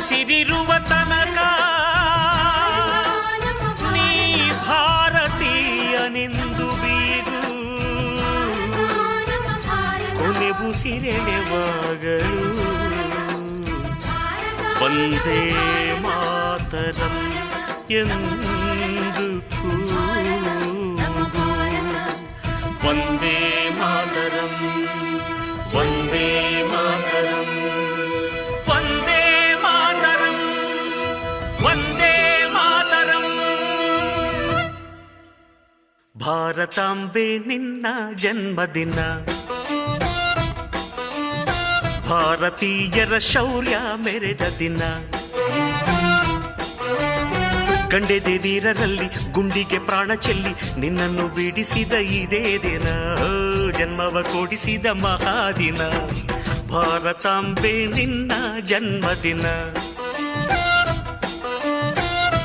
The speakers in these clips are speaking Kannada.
ಭಾರತ ಉಸಿರಿರುವ ತನಕ ನಮ್ಮ ನೀ ಭಾರತ ಭಾರತೀಯನೆಂದು ಬೀಗು ನಮ್ಮ ಭಾರತ ಕೊನೆ ಉಸಿರೆಳೆವಾಗಲು ಭಾರತ ಒಂದೇ ಮಾತರಂ ಎಂದು ಭಾರತಾಂಬೆ ನಿನ್ನ ಜನ್ಮದಿನ. ಭಾರತೀಯರ ಶೌರ್ಯ ಮೆರೆದ ದಿನ. ಕಂಡೆದೆ ವೀರರಲ್ಲಿ ಗುಂಡಿಗೆ ಪ್ರಾಣ ಚೆಲ್ಲಿ ನಿನ್ನನ್ನು ಬಿಡಿಸಿದ ಇದೇ ದಿನ. ಜನ್ಮವ ಕೊಡಿಸಿದ ಮಹಾದಿನ. ಭಾರತಾಂಬೆ ನಿನ್ನ ಜನ್ಮದಿನ.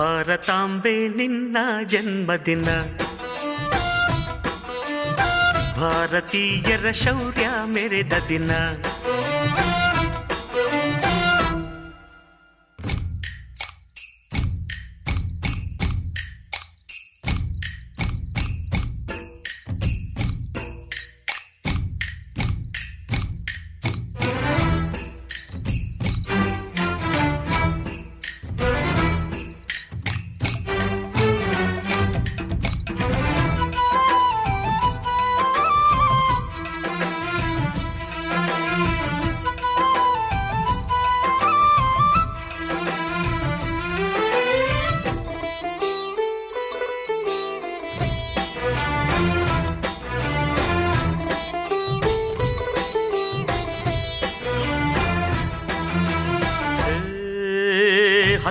ಭಾರತಾಂಬೆ ನಿನ್ನ ಜನ್ಮದಿನ. ಭಾರತೀಯರ ಶೌರ್ಯ ಮೆರೆದ ದಿನ.